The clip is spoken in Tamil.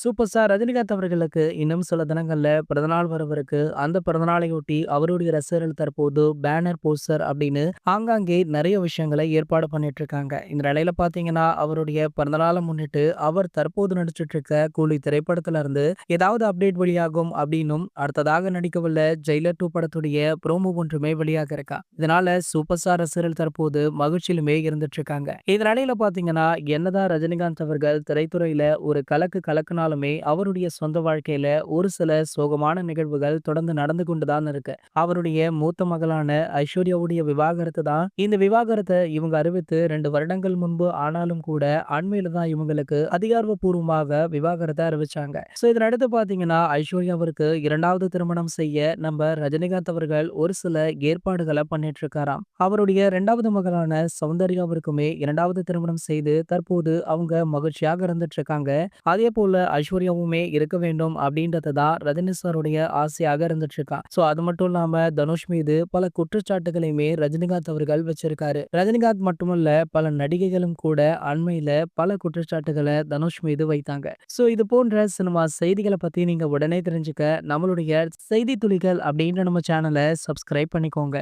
சூப்பர் ஸ்டார் ரஜினிகாந்த் அவர்களுக்கு இன்னும் சில தினங்கள்ல பிறந்தநாள் வரவிருக்கு. அந்த பிறந்தநாளையொட்டி அவருடைய ரசிகர்கள் தற்போது பேனர், போஸ்டர் அப்படின்னு ஆங்காங்கே நிறைய விஷயங்களை ஏற்பாடு பண்ணிட்டு இருக்காங்க. இந்த நிலையில பாத்தீங்கன்னா அவருடைய பிறந்தநாளை முன்னிட்டு அவர் தற்போது நடிச்சிட்டு இருக்க கூலி திரைப்படத்துல இருந்து ஏதாவது அப்டேட் வெளியாகும் அப்படின்னும், அடுத்ததாக நடிக்கவுள்ள ஜெயிலர் டூ படத்துடைய ப்ரோமோ ஒன்றுமே வெளியாக இருக்கா. இதனால சூப்பர் ஸ்டார் ரசிகர்கள் தற்போது மகிழ்ச்சியிலுமே இருந்துட்டு இருக்காங்க. இந்த நிலையில பாத்தீங்கன்னா என்னதான் ரஜினிகாந்த் அவர்கள் திரைத்துறையில ஒரு கலக்கு இருந்தாலுமே அவருடைய சொந்த வாழ்க்கையில ஒரு சில சோகமான நிகழ்வுகள் தொடர்ந்து நடந்து கொண்டுதான் இருக்கு. அவருடைய மூத்த மகளான ஐஸ்வர்யாவுடைய விவாகரத்து தான் இந்த விவாகரத்தை இவங்க அறிவித்து ரெண்டு வருடங்கள் முன்பு ஆனாலும் கூட, அண்மையில தான் இவங்களுக்கு அதிகாரப்பூர்வமாக விவாகரத்தை அறிவிச்சாங்க. சோ இதனடுத்து பாத்தீங்கன்னா ஐஸ்வர்யாவிற்கு இரண்டாவது திருமணம் செய்ய நம்ம ரஜினிகாந்த் அவர்கள் ஒரு சில ஏற்பாடுகளை பண்ணிட்டு இருக்காராம். அவருடைய இரண்டாவது மகளான சௌந்தர்யாவிற்குமே இரண்டாவது திருமணம் செய்து தற்போது அவங்க மகிழ்ச்சியாக இருந்துட்டு இருக்காங்க. அதே போல ஐஸ்வர்யாவுமே இருக்க வேண்டும் அப்படின்றது தான் ரஜினி சாருடைய ஆசையாக இருந்துட்டு இருக்கா. ஸோ அது மட்டும் இல்லாம தனுஷ் மீது பல குற்றச்சாட்டுகளையுமே ரஜினிகாந்த் அவர்கள் வச்சிருக்காரு. ரஜினிகாந்த் மட்டுமல்ல பல நடிகைகளும் கூட அண்மையில பல குற்றச்சாட்டுகளை தனுஷ் மீது வைத்தாங்க. ஸோ இது போன்ற சினிமா செய்திகளை பத்தி நீங்க உடனே தெரிஞ்சுக்க நம்மளுடைய செய்தி துளிகள் அப்படின்ற நம்ம சேனலை சப்ஸ்கிரைப் பண்ணிக்கோங்க.